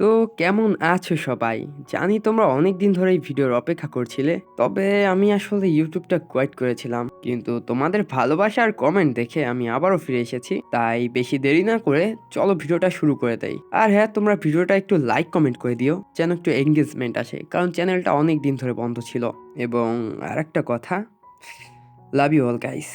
তো কেমন আছো সবাই? জানি তোমরা অনেক দিন ধরে এই ভিডিওর অপেক্ষা করছিলে, তবে আমি আসলে ইউটিউবটা কোয়াইট করেছিলাম। কিন্তু তোমাদের ভালোবাসা আর কমেন্ট দেখে আমি আবারও ফিরে এসেছি, তাই বেশি দেরি না করে চলো ভিডিওটা শুরু করে দেই। আর হ্যাঁ তোমরা ভিডিওটা একটু লাইক কমেন্ট করে দিও, যেন একটু এঙ্গেজমেন্ট আসে, কারণ চ্যানেলটা অনেক দিন ধরে বন্ধ ছিল। এবং আরেকটা কথা লাভ ইউ অল গাইস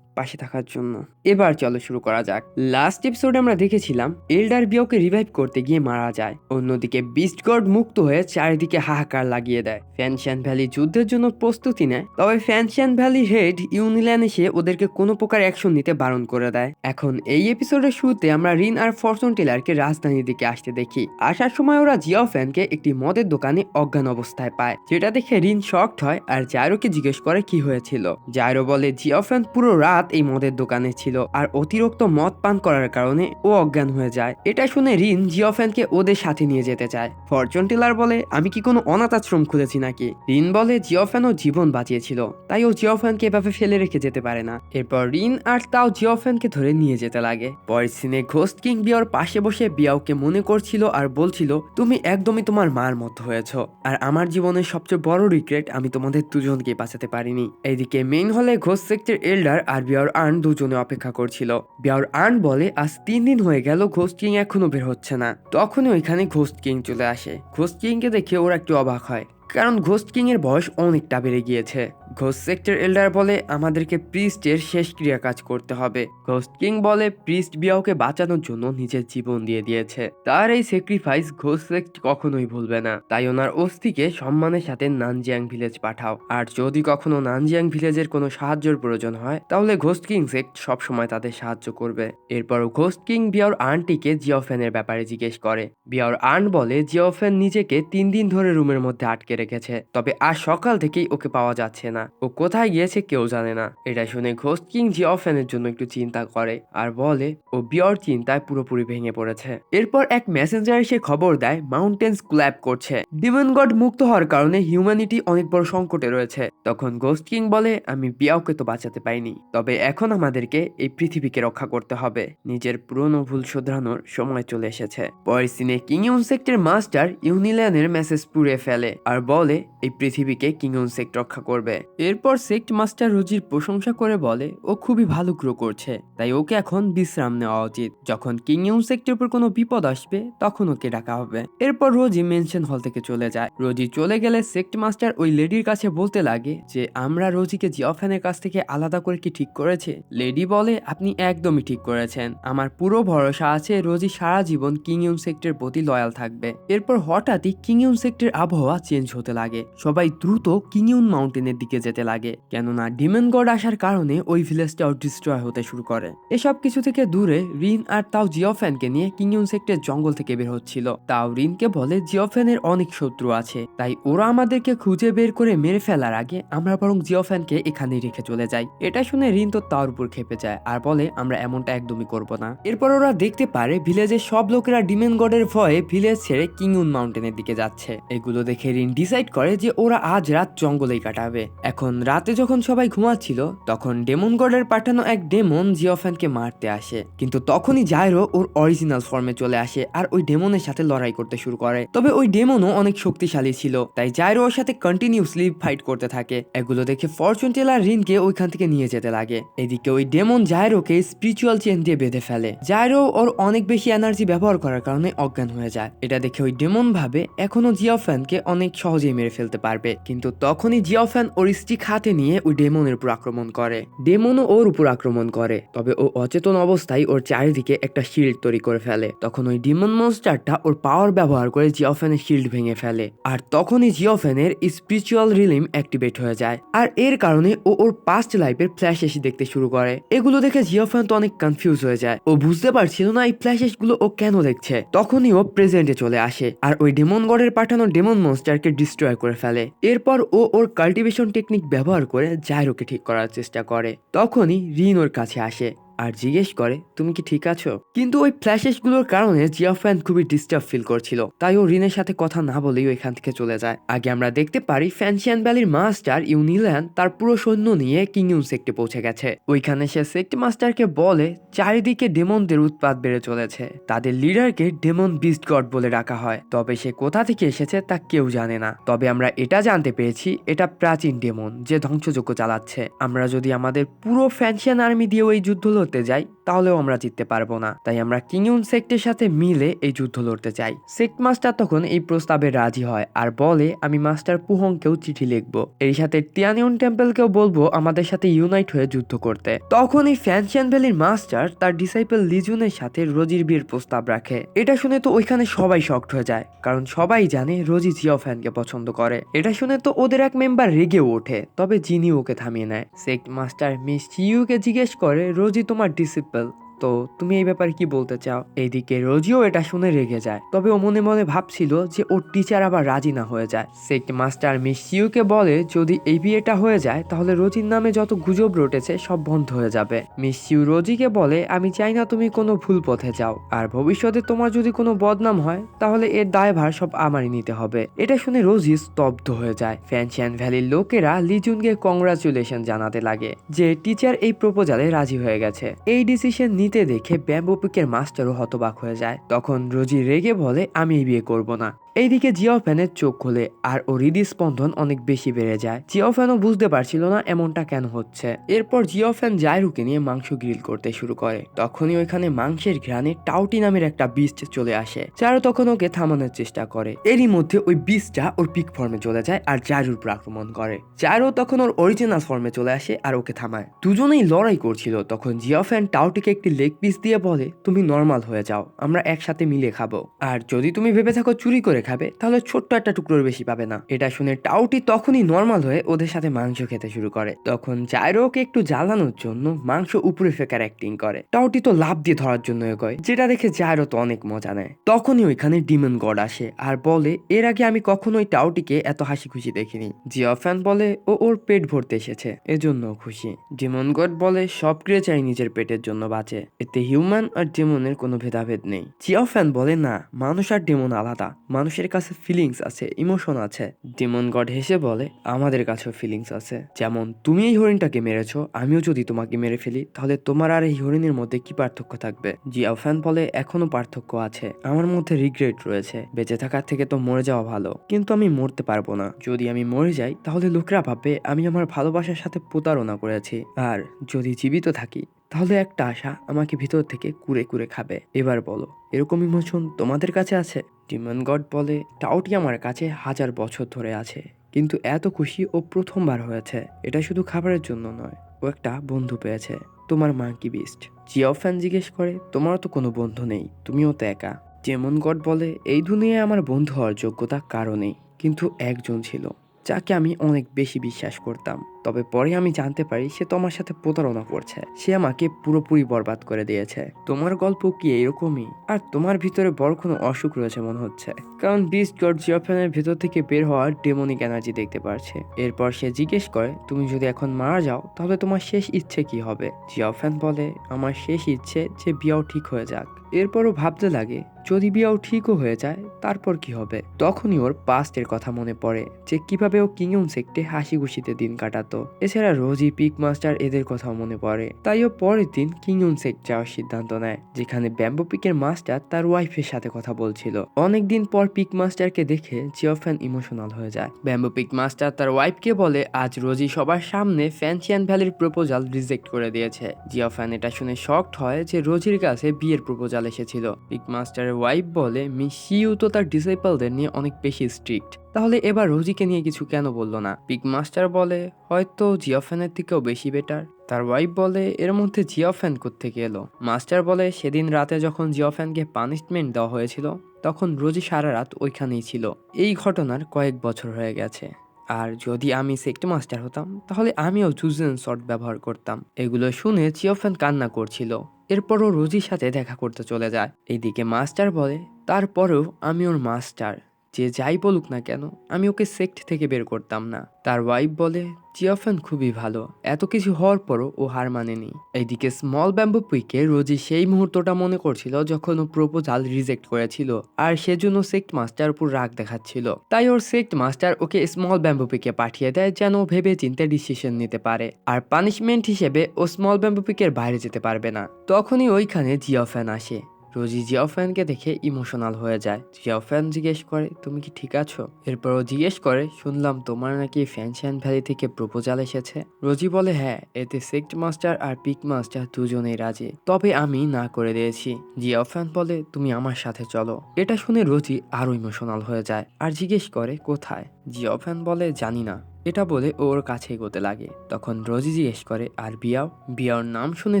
পাশে থাকার জন্য। এবার চলো শুরু করা যাক। লাস্ট এপিসোডে আমরা দেখেছিলাম এল্ডার বিয়কে রিভাইভ করতে গিয়ে মারা যায়। অন্যদিকে বিস্ট গড মুক্ত হয়ে চারিদিকে হাহাকার লাগিয়ে দেয়। ফ্যানশান ভ্যালি যুদ্ধের জন্য প্রস্তুতি নেয়, তবে ফ্যানশান ভ্যালি হেড ইউনিল্যান এসে ওদেরকে কোনো প্রকার অ্যাকশন নিতে বারণ করে দেয়। এখন এই এপিসোডের শুরুতে আমরা রিন আর ফরচুন টেলারকে রাজধানীর দিকে আসতে দেখি। আসার সময় ওরা জিও ফ্যানকে একটি মদের দোকানে অজ্ঞান অবস্থায় পায়, যেটা দেখে রিন শকড হয় আর জায়রোকে জিজ্ঞেস করে কি হয়েছিল। জায়রো বলে জিও ফ্যান পুরো রাত এই মদের দোকানে ছিল আর অতিরিক্ত মদ পান করার কারণে ও অজ্ঞান হয়ে যায়। এটা শুনে রিন জিও ফ্যানকে ওদের সাথে নিয়ে যেতে চায়। ফরচুন টেলার বলে, আমি কি কোনো অনাথ আশ্রম খুলেছি নাকি? রিন বলে জিওফ্যান জীবন বাঁচিয়েছিল, তাই ও জিও ফ্যানকে এভাবে ফেলে রেখে যেতে পারে না। এরপর রিন আর তাও জিও ফ্যানকে ধরে নিয়ে যেতে লাগে। পরের সিনে ঘোস্ট কিং বিয়ার পাশে বসে বিয়াওকে মনে করছিল আর বলছিল, তুমি একদমই তোমার মার মতো হয়েছ, আর আমার জীবনের সবচেয়ে বড় রিগ্রেট আমি তোমাদের দুজনকে বাঁচাতে পারিনি। এইদিকে মেইন হলে ঘোস্ট সেক্টর এল্ডার আর বিয়ার আর্ন দুজনে অপেক্ষা করছিল। বিয়ার আর্ন বলে, আজ তিন দিন হয়ে গেল, ঘোস্ট কিং এখনও বের হচ্ছে না। তখনই ওইখানে ঘোস্ট কিং চলে আসে। ঘোস্ট কিংকে দেখে ওরা একটু অবাক হয়, কারণ ঘোস্ট কিং এর বয়স অনেকটা বেড়ে গিয়েছে। ঘোস্ট সেক্টর এল্ডার বলে, আমাদেরকে প্রিস্টের শেষ ক্রিয়া কাজ করতে হবে। ঘোস্ট কিং বলে প্রিস্ট বিয়াওকে বাঁচানোর জন্য নিজের জীবন দিয়ে দিয়েছে। তার এই স্যাক্রিফাইস ঘোস্ট সেক্ট কখনোই ভুলবে না। তাই ওনার অস্থিকে সম্মানের সাথে নানজিয়াং ভিলেজ পাঠাও। আর যদি কখনো নানজিয়াং ভিলেজের কোনো সাহায্যের প্রয়োজন হয়, তাহলে ঘোস্ট কিং সেক্ট সবসময় তাদের সাহায্য করবে। এরপর ঘোস্ট কিং বিয়ার আর্নটিকে জিওফ্যানের ব্যাপারে জিজ্ঞেস করে। বিয়ার আর্ন বলে জিওফ্যান নিজেকে তিন দিন ধরে রুমের মধ্যে আটকে রেখেছে। তবে আজ সকাল থেকেই ওকে পাওয়া যাচ্ছে না। ও কোথায় গিয়েছে কেউ জানে না। এটা শুনে ঘোস্ট কিং জিওফ্যানের জন্য একটু চিন্তা করে আর বলে, ও বিয়র চিন্তায় পুরোপুরি ভেঙে পড়েছে। এরপর এক মেসেঞ্জার এসে খবর দেয়, মাউন্টেন্স ক্ল্যাপ করছে। ডিমন গড মুক্ত হওয়ার কারণে হিউম্যানিটি অনেক বড় সংকটে রয়েছে। তখন ঘোস্ট কিং বলে, আমি বিয়াওকে তো বাঁচাতে পাইনি, তবে এখন আমাদেরকে এই পৃথিবীকে রক্ষা করতে হবে। নিজের পুরনো ভুল শোধরানোর সময় চলে এসেছে। পরের সিনে কিং ইউনসেক্টের মাস্টার ইউনিল্যানের মেসেজ পুড়ে ফেলে আর বলে, এই পৃথিবীকে কিং ইউনসেক্ট রক্ষা করবে। এরপর সেক্ট মাস্টার রোজির প্রশংসা করে বলে, ও খুবই ভালো গ্রো করছে, তাই ওকে এখন বিশ্রাম নেওয়া উচিত। যখন কিং ইউনসেক্টের উপর কোনো বিপদ আসবে, তখন ওকে ডাকা হবে। এরপর রোজি মেনশন হল থেকে চলে যায়। রোজি চলে গেলে সেক্ট মাস্টার ওই লেডির কাছে বলতে লাগে যে, আমরা রোজিকে জিওফ্যানের কাছ থেকে আলাদা করে কি ঠিক করেছে? লেডি বলে, আপনি একদমই ঠিক করেছেন। আমার পুরো ভরসা আছে রোজি সারা জীবন কিং ইউনসেক্টের প্রতি লয়াল থাকবে। এরপর হঠাৎই কিং ইউনসেক্টের আবহাওয়া চেঞ্জ হতে লাগে। সবাই দ্রুত কিংইউন মাউন্টেনের দিকে যেতে লাগে, কেননা ডিমন গড আসার কারণে ওই ভিলেজটাও ডিস্ট্রয় হতে শুরু করে। এসব কিছু থেকে দূরে, রিন আর তাও জিওফ্যানকে নিয়ে কিংইউন সেক্টের জঙ্গল থেকে বের হচ্ছিল। তাও রিনকে বলে জিওফ্যানের অনেক শত্রু আছে, তাই ওরা আমাদেরকে খুঁজে বের করে মেরে ফেলার আগে আমরা বরং জিওফ্যানকে এখানেই রেখে চলে যাই। এটা শুনে রিন তো তার উপর খেপে যায় আর বলে, আমরা এমনটা একদমই করব না। এরপর ওরা দেখতে পারে ভিলেজের সব লোকেরা ডিমেন গডের ভয়ে ভিলেজ ছেড়ে কিংউন মাউন্টেনের দিকে যাচ্ছে। এগুলো দেখে রিন ডিসাইড করে যে ওরা আজ রাত জঙ্গলেই কাটাবে। এখন রাতে যখন সবাই ঘুমাচ্ছিল, তখন ডেমন গডের পাঠানো এক ডেমন জিওফ্যানকে মারতে আসে। কিন্তু তখনই জায়রো ওর অরিজিনাল ফর্মে চলে আসে আর ওই ডেমনের সাথে লড়াই করতে শুরু করে। তবে ওই ডেমনও অনেক শক্তিশালী ছিল, তাই জায়রো ওর সাথে কন্টিনিউসলি ফাইট করতে থাকে। এগুলো দেখে ফরচুন টেলার রিনকে ওইখান থেকে নিয়ে যেতে লাগে। এদিকে ওই ডেমন জায়রোকে স্পিরিচুয়াল চেন দিয়ে বেঁধে ফেলে। জায়রো ওর অনেক বেশি এনার্জি ব্যবহার করার কারণে অজ্ঞান হয়ে যায়। এটা দেখে ওই ডেমন ভাবে এখনও জিওফ্যানকে অনেক সহজেই মেরে ফেলতে পারবে। কিন্তু তখনই জিওফ্যান ওর স্টিক হাতে নিয়ে ওই ডেমনের উপর আক্রমণ করে। ডেমনও ওর উপর আক্রমণ করে, তবে ও অচেতন অবস্থায় ওর চারিদিকে একটা শিল্ড তৈরি করে ফেলে। তখন ওই ডিমন মনস্টারটা ওর পাওয়ার ব্যবহার করে জিওফ্যানের শিল্ড ভেঙে ফেলে, আর তখনই জিওফ্যানের স্পিরিচুয়াল রিলিম অ্যাক্টিভেট হয়ে যায়, আর এর কারণে ও ওর পাস্ট লাইফের ফ্ল্যাশ এসে দেখতে শুরু করে। এগুলো দেখে জিওফ্যান তো অনেক কনফিউজ হয়ে যায়। ও বুঝতে পারছিল না এই ফ্ল্যাশেসগুলো ও কেন দেখছে। তখনই ও প্রেজেন্টে চলে আসে, আর ওই ডেমন গডের পাঠানো ডেমন মনস্টারকে ডিস্ট্রয় করে ফেলে। এরপর ও ওর কাল্টিভেশন টেকনিক ব্যবহার করে জাইরোকে ঠিক করার চেষ্টা করে। তখনই রিন ওর কাছে আসে। আর জিজ্ঞেস করে, তুমি কি ঠিক আছো? কিন্তু ওই ফ্ল্যাশেসগুলোর কারণে জিয়াফ্যান খুবই ডিস্টার্ব ফিল করছিল। তাই ও রিনের সাথে কথা না বলেই ওইখান থেকে চলে যায়। আগে আমরা দেখতে পারি ফ্যানশিয়ান ভ্যালির মাস্টার ইউনিল্যান্ড তার পুরো সৈন্য নিয়ে কিংইউন সেক্টে পৌঁছে গেছে। ওইখানে সে সেক্ট মাস্টারকে বলে, চারিদিকে ডেমনদের উৎপাত বেড়ে চলেছে। তাদের লিডারকে ডেমন বিস্ট গড বলে ডাকা হয়। তবে সে কোথা থেকে এসেছে তা কেউ জানে না। তবে আমরা এটা জানতে পেরেছি, এটা প্রাচীন ডেমন যে ধ্বংসযজ্ঞ চালাচ্ছে। আমরা যদি আমাদের পুরো ফ্যানশিয়ান আর্মি দিয়ে ওই যুদ্ধ লড়তে যাই। তাহলেও আমরা জিততে পারব না। তাই আমরা কিংইউন সেক্টের সাথে মিলে এই যুদ্ধ লড়তে চাই। সেক্ট মাস্টার তখন এই প্রস্তাবে রাজি হয় আর বলে, আমি মাস্টার পুহংকেও চিঠি লিখব। এর সাথে টিয়ানিউন টেম্পলকেও বলব, আমাদের সাথে ইউনাইট হয়ে যুদ্ধ করতে। তখন এই ফ্যানশিয়ান ভ্যালির মাস্টার তার ডিসাইপল লিজুনের সাথে রোজির বিয়ের প্রস্তাব রাখে। এটা শুনে তো ওইখানে সবাই শক্ট হয়ে যায়, কারণ সবাই জানে রোজি জিও ফ্যানকে পছন্দ করে। এটা শুনে তো ওদের এক মেম্বার রেগে ওঠে, তবে জিনি ওকে থামিয়ে নেয়। সেক্ট মাস্টার মিস চিউকে জিজ্ঞেস করে, রোজি, তোমার people তো তুমি এই ব্যাপারে কি বলতে চাও? এইদিকে রোজিও এটা শুনে রেগে যায়। তবে ও মনে মনে ভাবছিল যে ওর টিচার আবার রাজি না হয়ে যায়। সেক্ট মাস্টার মিস চিউকে বলে, যদি এই বিয়েটা হয়ে যায়, তাহলে রোজির নামে যত গুজব রটেছে, সব বন্ধ হয়ে যাবে। মিস চিউ রোজিকে বলে, আমি চাই না তুমি কোনো ভুল পথে যাও। আর ভবিষ্যতে তোমার যদি কোনো বদনাম হয়, তাহলে এর দায়ভার সব আমারই নিতে হবে। এটা শুনে রোজি স্তব্ধ হয়ে যায়। ফ্যানশিয়ান ভ্যালির লোকেরা লিজুনকে কংগ্রাচুলেশন জানাতে লাগে যে টিচার এই প্রপোজালে রাজি হয়ে গেছে। এই ডিসিশন নিতে দেখে ব্যাম্বু পিকের মাস্টারও হতবাক হয়ে যায়। তখন রোজি রেগে বলে, আমি বিয়ে করব না। এইদিকে জিও ফ্যানের চোখ খোলে আর ওর হৃদস্পন্দন অনেক বেশি বেড়ে যায়। জিও ফ্যানও বুঝতে পারছিল না এমনটা কেন হচ্ছে। এরপর জিও ফ্যান জায়রুকে নিয়ে মাংস গ্রিল করতে শুরু করে। তখনই ওইখানে মাংসের ঘ্রাণে টাউটি নামের একটা বিস্ট চলে আসে। চারু তখন ওকে থামানোর চেষ্টা করে। এরই মধ্যে ওই বিস্টটা ওর পিক ফর্মে চলে যায় আর জায়রুর উপর আক্রমণ করে। জায়রু তখন ওর অরিজিনাল ফর্মে চলে আসে আর ওকে থামায়। দুজনেই লড়াই করছিল তখন জিও ফ্যান টাউটিকে একটি লেগ পিস দিয়ে বলে, তুমি নর্মাল হয়ে যাও, আমরা একসাথে মিলে খাব। আর যদি তুমি ভেবে থাকো চুরি করে খাবে, তাহলে ছোট্ট একটা টুকরোর বেশি পাবে না। এটা শুনে টাউটি তখনই নর্মাল হয়ে ওদের সাথে মাংস খেতে শুরু করে। তখন জায়রোকে একটু জ্বালানোর জন্য মাংস উপরে ফেকার অ্যাক্টিং করে। টাউটি তো লাভ দিয়ে ধরার জন্য এগোয় যেটা দেখে জায়রো তো অনেক মজা নেয়। তখনই ওইখানে ডিমন গড আসে আর বলে, এর আগে আমি কখনোই টাউটিকে এত হাসি খুশি দেখিনি। জিওফ্যান বলে, ও ওর পেট ভরতে এসেছে এজন্য খুশি। ডিমন গড বলে, সব ক্রিয়েচারই নিজের পেটের জন্য বাঁচে, এতে হিউম্যান আর ডেমনের কোনো ভেদাভেদ নেই। জিওফ্যান বলে, না, মানুষ আর ডেমন আলাদা মানুষের কাছে ফিলিংস আছে ইমোশন আছে। ডিমন গড হেসে বলে, আমাদের কাছেও ফিলিংস আছে। যেমন, তুমি এই হরিণটাকে মেরেছো, আমিও যদি তোমাকে মেরে ফেলি, তাহলে তোমার আর এই হরিণের মধ্যে কি পার্থক্য থাকবে? জিয়াফ্যান বলে, এখনও পার্থক্য আছে। আমার মধ্যে রিগ্রেট রয়েছে। বেঁচে থাকার থেকে তো মরে যাওয়া ভালো। কিন্তু আমি মরতে পারব না। যদি আমি মরে যাই, তাহলে লোকরা ভাববে, আমি আমার ভালোবাসার সাথে প্রতারণা করেছি। আর যদি জীবিত থাকি তাহলে একটা আশা আমাকে ভিতর থেকে কুড়ে কুড়ে খাবে। এবার বলো, এরকম ইমোশন তোমাদের কাছে আছে? ডিমন গড বলে টাউটি আমার কাছে হাজার বছর ধরে আছে। কিন্তু এত খুশি ও প্রথমবার হয়েছে। এটা শুধু খাবারের জন্য নয়, ও একটা বন্ধু পেয়েছে। তোমার মাঙ্কি বিস্ট। জিও ফ্যান জিজ্ঞেস করে, তোমারও তো কোনো বন্ধু নেই, তুমিও তো একা। যেমন গড বলে, এই দুনিয়ায় আমার বন্ধু হওয়ার যোগ্যতা কারও নেই, কিন্তু একজন ছিল, যাকে আমি অনেক বেশি বিশ্বাস করতাম। তবে পরে আমি জানতে পারি সে তো আমার সাথে প্রতারণা করছে। সে আমাকে পুরোপুরি বরবাদ করে দিয়েছে। তোমার গল্প কি এরকমই? আর তোমার ভিতরে বড় কোনো অসুখ রয়েছে মনে হচ্ছে? কারণ বিস্ট গড জিওফ্যানের ভেতর থেকে বের হওয়ার ডেমনিক এনার্জি দেখতে পারছে। এরপর সে জিজ্ঞেস করে, তুমি যদি এখন মারা যাও, তাহলে তোমার শেষ ইচ্ছে কি হবে? জিওফ্যান বলে, আমার শেষ ইচ্ছে যে বিয়াও ঠিক হয়ে যাক। এরপরও ভাবতে লাগে, যদি বিয়াও ঠিকও হয়ে যায়, তারপর কি হবে? তখনই ওর পাস্টের কথা মনে পড়ে, যে কীভাবে ও কিংয়ং সেক্টে হাসি খুশিতে দিন কাটাতো। এছাড়া রোজি পিক মাস্টার এদের কথাও মনে পড়ে। তাইও পরের দিন কিংয়ং সেক্ট যাওয়ার সিদ্ধান্ত নেয়, যেখানে ব্যাম্বো পিকের মাস্টার তার ওয়াইফের সাথে কথা বলছিল। অনেকদিন পর পিক মাস্টারকে দেখে জিওফ্যান ইমোশনাল হয়ে যায়। ব্যাম্বো পিক মাস্টার তার ওয়াইফকে বলে, আজ রোজি সবার সামনে ফ্যানসিয়ান ভ্যালির প্রপোজাল রিজেক্ট করে দিয়েছে। জিওফ্যান এটা শুনে শকড হয় যে রোজির কাছে বিয়ের প্রপোজাল এসেছিল। পিক মাস্টারের ওয়াইফ বলে, মিস শিউ তো তার ডিসাইপলদের নিয়ে অনেক বেশি স্ট্রিক্ট। তাহলে এবার রোজিকে নিয়ে কিছু কেন বলল না? পিক মাস্টার বলে, হয়তো জিওফ্যানের থেকেও বেশি বেটার তার ওয়াইফ বলে, এর মধ্যে জিওফ্যান থেকে এলো? মাস্টার বলে, সেদিন রাতে যখন জিওফ্যানকে পানিশমেন্ট দেওয়া হয়েছিল, তখন রোজি সারা রাত ওইখানেই ছিল। এই ঘটনার কয়েক বছর হয়ে গেছে। আর যদি আমি সেক্ট মাস্টার হতাম, তাহলে আমিও চুজেন শর্ট ব্যবহার করতাম। এগুলো শুনে জিওফ্যান কান্না করছিল। এরপরও রোজির সাথে দেখা করতে চলে যায়। এইদিকে মাস্টার বলে, তারপরেও আমি ওর মাস্টার যে যাই বলুক না কেন, আমি ওকে সেক্ট থেকে বের করতাম না। তার ওয়াইফ বলে জিওফ্যান খুবই ভালো। এত কিছু হওয়ার পরও ও হার মানেনি। এইদিকে স্মল ব্যাম্বু পুইকে রোজি সেই মুহূর্তটা মনে করছিল যখন ও প্রপোজাল রিজেক্ট করেছিল, আর সেজন্য সেক্ট মাস্টার উপর রাগ দেখাচ্ছিল। তাই ওর সেক্ট মাস্টার ওকে স্মল ব্যাম্বু পিকে পাঠিয়ে দেয় যেন ও ভেবে চিন্তে ডিসিশন নিতে পারে। আর পানিশমেন্ট হিসেবে ও স্মল ব্যাম্বু পিকের বাইরে যেতে পারবে না। তখনই ওইখানে জিওফ্যান আসে। রোজি জিয়াফ্যানকে দেখে ইমোশনাল হয়ে যায়। জিয়াফ্যান জিজ্ঞেস করে, তুমি কি ঠিক আছো? এরপর ও জিজ্ঞেস করে, শুনলাম তোমার নাকি ফ্যানশান ভ্যালি থেকে প্রপোজাল এসেছে। রোজি বলে হ্যাঁ এতে সেক্ট মাস্টার আর পিক মাস্টার দুজনেই রাজি। তবে আমি না করে দিয়েছি। জিয়াফ্যান বলে, তুমি আমার সাথে চলো। এটা শুনে রোজি আরও ইমোশনাল হয়ে যায় আর জিজ্ঞেস করে, কোথায়? জিয়াফ্যান বলে, জানি না। এটা বলে ওর কাছে এগোতে লাগে। তখন রোজি জিজ্ঞেস করে, আর বিয়াও? বিয়ার নাম শুনে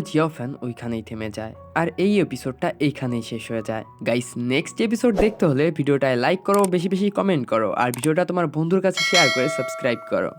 জিয়াও ফ্যান ওইখানেই থেমে যায়। আর এই এপিসোডটা এইখানেই শেষ হয়ে যায়। গাইস নেক্সট এপিসোড দেখতে হলে ভিডিওটায় লাইক করো, বেশি বেশি কমেন্ট করো। আর ভিডিওটা তোমার বন্ধুর কাছে শেয়ার করে সাবস্ক্রাইব করো।